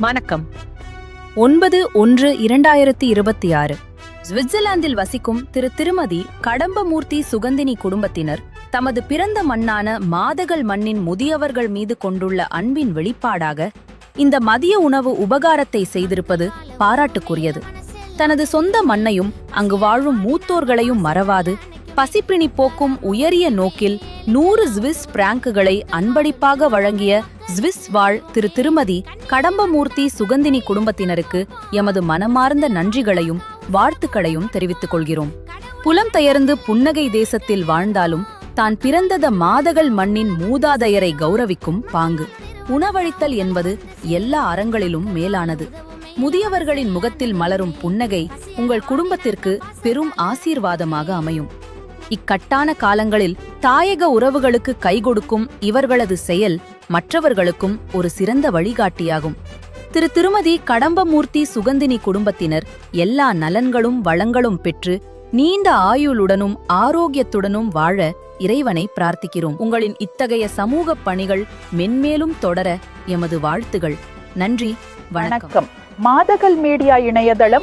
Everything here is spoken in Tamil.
வணக்கம். ஒன்பது ஒன்று இரண்டாயிரத்தி இருபத்தி ஆறு சுவிட்சர்லாந்தில் வசிக்கும் திரு திருமதி கடம்பமூர்த்தி சுகந்தினி குடும்பத்தினர் தமது பிறந்த மண்ணான மாதகள் மண்ணின் முதியவர்கள் மீது கொண்டுள்ள அன்பின் வெளிப்பாடாக இந்த மதிய உணவு உபகாரத்தை செய்திருப்பது பாராட்டுக்குரியது. தனது சொந்த மண்ணையும் அங்கு வாழும் மூத்தோர்களையும் மறவாது பசிப்பிணி போக்கும் உயரிய நோக்கில் நூறு ஸ்விஸ் பிராங்குகளை அன்பளிப்பாக வழங்கிய ஸ்விஸ் வாழ் திரு திருமதி கடம்பமூர்த்தி சுகந்தினி குடும்பத்தினருக்கு எமது மனமார்ந்த நன்றிகளையும் வாழ்த்துக்களையும் தெரிவித்துக் கொள்கிறோம். புலம் பெயர்ந்து புன்னகை தேசத்தில் வாழ்ந்தாலும் தான் பிறந்தத மாதகள் மண்ணின் மூதாதையரை கௌரவிக்கும் பாங்கு. உணவழித்தல் என்பது எல்லா அறங்களிலும் மேலானது. முதியவர்களின் முகத்தில் மலரும் புன்னகை உங்கள் குடும்பத்திற்கு பெரும் ஆசீர்வாதமாக அமையும். இக்கட்டான காலங்களில் தாயக உறவுகளுக்கு கைகொடுக்கும் இவர்களது செயல் மற்றவர்களுக்கும் ஒரு சிறந்த வழிகாட்டியாகும். திரு திருமதி கடம்பமூர்த்தி சுகந்தினி குடும்பத்தினர் எல்லா நலன்களும் வளங்களும் பெற்று நீண்ட ஆயுளுடனும் ஆரோக்கியத்துடனும் வாழ இறைவனை பிரார்த்திக்கிறோம். உங்களின் இத்தகைய சமூக பணிகள் மென்மேலும் தொடர எமது வாழ்த்துகள். நன்றி வணக்கம். மாதகல் மீடியா இணையதளம்